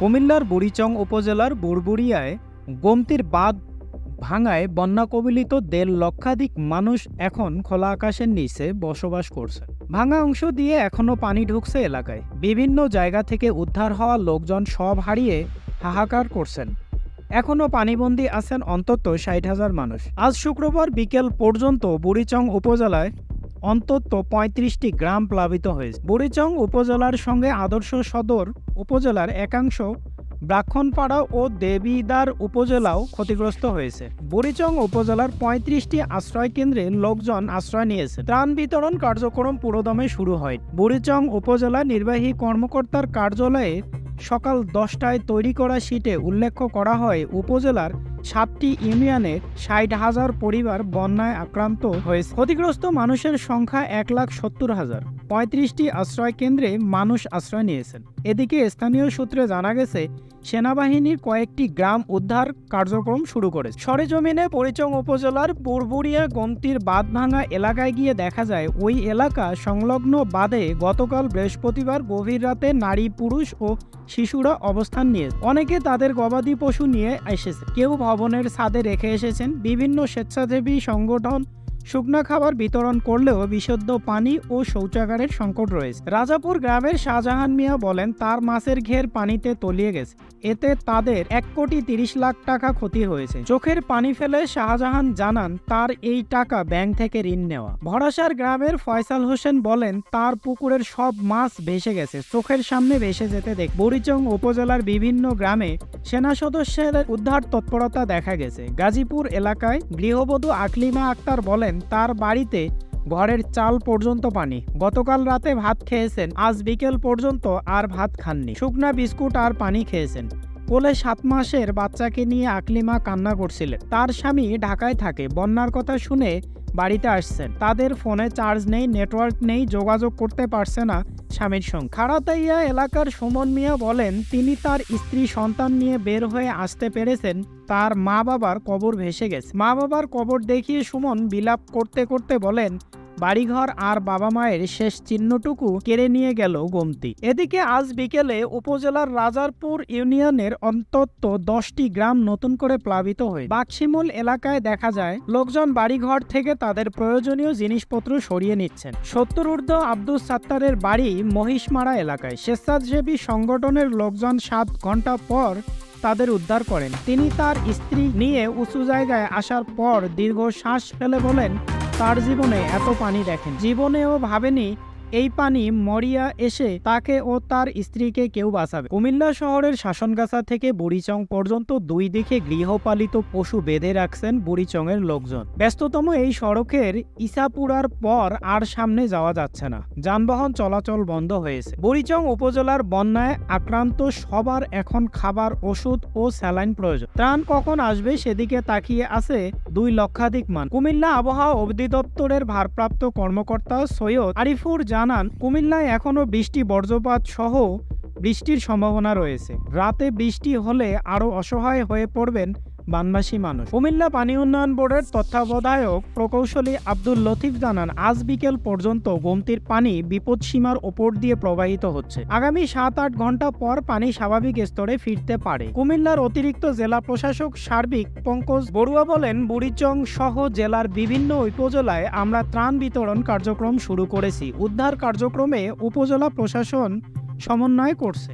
কুমিল্লার বুড়িচং উপজেলার বুড়বুড়িয়ায় গোমতির বাঁধ ভাঙায় বন্যা কবলিত দেড় লক্ষাধিক মানুষ এখন খোলা আকাশের নিচে বসবাস করছে। ভাঙা অংশ দিয়ে এখনও পানি ঢুকছে এলাকায়। বিভিন্ন জায়গা থেকে উদ্ধার হওয়া লোকজন সব হারিয়ে হাহাকার করছেন। এখনও পানিবন্দী আছেন অন্তত ষাট হাজার মানুষ। আজ শুক্রবার বিকেল পর্যন্ত বুড়িচং উপজেলায় অন্তত পঁয়ত্রিশটি গ্রাম প্লাবিত হয়েছে। বুড়িচং উপজেলার সঙ্গে আদর্শ সদর উপজেলার একাংশ ব্রাক্ষণপাড়া ও দেবিদার উপজেলাও ক্ষতিগ্রস্ত হয়েছে। বুড়িচং উপজেলার পঁয়ত্রিশটি আশ্রয় কেন্দ্রে লোকজন আশ্রয় নিয়েছে। ত্রাণ বিতরণ কার্যক্রম পুরোদমে শুরু হয়। বুড়িচং উপজেলা নির্বাহী কর্মকর্তার কার্যালয়ে সকাল দশটায় তৈরি করা শীটে উল্লেখ করা হয়, উপজেলার সাতটি ইউনিয়নের ষাট হাজার পরিবার বন্যায় আক্রান্ত হয়েছে। ক্ষতিগ্রস্ত মানুষের সংখ্যা এক লাখ সত্তর হাজার। পঁয়ত্রিশটি আশ্রয় কেন্দ্রে মানুষ আশ্রয় নিয়েছেন। এদিকে স্থানীয় সূত্রে জানা গেছে, সেনাবাহিনীর কয়েকটি গ্রাম উদ্ধার কার্যক্রম শুরু করেছে। সরেজমিনে পরিচং উপজেলার বুড়বুড়িয়া গমতির বাঁধ ভাঙা এলাকায় গিয়ে দেখা যায়, ওই এলাকা সংলগ্ন বাঁধে গতকাল বৃহস্পতিবার গভীর রাতে নারী, পুরুষ ও শিশুরা অবস্থান নিয়ে অনেকে তাদের গবাদি পশু নিয়ে এসেছে। কেউ ভবনের ছাদে রেখে এসেছেন। বিভিন্ন স্বেচ্ছাসেবী সংগঠন শুকনা খাবার বিতরণ করলেও বিশুদ্ধ পানি ও শৌচাগারের সংকট রয়েছে। রাজাপুর গ্রামের শাহজাহান মিয়া বলেন, তার মাছের ঘের পানিতে তলিয়ে গেছে। এতে তাদের এক কোটি তিরিশ লাখ টাকা ক্ষতি হয়েছে। চোখের পানি ফেলে শাহজাহান জানান, তার এই টাকা ব্যাংক থেকে ঋণ নেওয়া। ভরাসার গ্রামের ফয়সাল হোসেন বলেন, তার পুকুরের সব মাছ ভেসে গেছে। চোখের সামনে ভেসে যেতে দেখ বরিচং উপজেলার বিভিন্ন গ্রামে সেনা সদস্যের উদ্ধার তৎপরতা দেখা গেছে। গাজীপুর এলাকায় গৃহবধূ আকলিমা আক্তার বলেন তার বাড়িতে ঘরের চাল পর্যন্ত পানি। গতকাল রাতে ভাত খেয়েছেন, আজ বিকেল পর্যন্ত আর ভাত খাননি। শুকনা বিস্কুট আর পানি খেয়েছেন। কোলে সাত মাসের বাচ্চাকে নিয়ে আকলিমা কান্না করছিলেন। তার স্বামী ঢাকায় থাকে। বন্যার কথা শুনে বাড়িতে আসছেন। তাদের ফোনে চার্জ নেই, নেটওয়ার্ক নেই, যোগাযোগ করতে পারছে না স্বামীর সঙ্গে। খাড়াতাইয়া এলাকার সুমন মিয়া বলেন, তিনি তার স্ত্রী সন্তান নিয়ে বের হয়ে আসতে পেরেছেন, তার মা বাবার কবর ভেসে গেছে। মা বাবার কবর দেখিয়ে সুমন বিলাপ করতে করতে বলেন বাড়িঘর আর বাবা মায়ের শেষ চিহ্নটুকু কেড়ে নিয়ে গেল গোমতি। এদিকে আজ বিকেলে উপজেলার রাজারপুর ইউনিয়নের অন্তত দশটি গ্রাম নতুন করে প্লাবিত হয়ে বাক্সিমূল এলাকায় দেখা যায়, লোকজন বাড়িঘর থেকে তাদের প্রয়োজনীয় জিনিসপত্র সরিয়ে নিচ্ছেন। সত্তর ঊর্ধ্ব আব্দুল সাত্তারের বাড়ি মহিষমারা এলাকায়। স্বেচ্ছাসেবী সংগঠনের লোকজন সাত ঘণ্টা পর তাদের উদ্ধার করেন। তিনি তার স্ত্রী নিয়ে উঁচু জায়গায় আসার পর দীর্ঘ শ্বাস ফেলে বলেন তার জীবনে এত পানি দেখেন। জীবনেও ভাবেনি এই পানি মরিয়া এসে তাকে ও তার স্ত্রীকে কেউ বাঁচাবে। কুমিল্লা শহরের শাসনগাছা থেকে বুড়িচং পর্যন্ত দুই দিকে গৃহপালিত পশু বেঁধে রাখছেন বুড়িচংয়ের লোকজন। ব্যস্ততম এই সড়কের ইসাপুরার পর আর সামনে যাওয়া যাচ্ছে না। যানবাহন চলাচল বন্ধ হয়েছে। বুড়িচং উপজেলার বন্যায় আক্রান্ত সবার এখন খাবার, ওষুধ ও স্যালাইন প্রয়োজন। ত্রাণ কখন আসবে সেদিকে তাকিয়ে আছে দুই লক্ষাধিক মান কুমিল্লা আবহাওয়া অধিদপ্তরের ভারপ্রাপ্ত কর্মকর্তা সৈয়দ আরিফুর জানান, কুমিল্লায় এখনও বৃষ্টি বর্জ্যপাত সহ বৃষ্টির সম্ভাবনা রয়েছে। রাতে বৃষ্টি হলে আরও অসহায় হয়ে পড়বেন বানবাসী মানুষ। কুমিল্লা পানি উন্নয়ন বোর্ডের তত্ত্বাবধায়ক প্রকৌশলী আব্দুল লতিফ জানান, আজ বিকেল পর্যন্ত গোমতির পানি বিপদসীমার ওপর দিয়ে প্রবাহিত হচ্ছে। আগামী সাত আট ঘণ্টা পর পানি স্বাভাবিক স্তরে ফিরতে পারে। কুমিল্লার অতিরিক্ত জেলা প্রশাসক সার্বিক পঙ্কজ বড়ুয়া বলেন, বুড়িচং সহ জেলার বিভিন্ন উপজেলায় আমরা ত্রাণ বিতরণ কার্যক্রম শুরু করেছি। উদ্ধার কার্যক্রমে উপজেলা প্রশাসন সমন্বয় করছে।